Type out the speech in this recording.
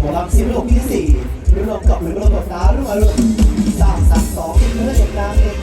หมอลำซิมลกที่สี่รวมกับหรือรวมกับน้าหรือมารวมสามสามสองเป็นเนื้อเด็กนางเอก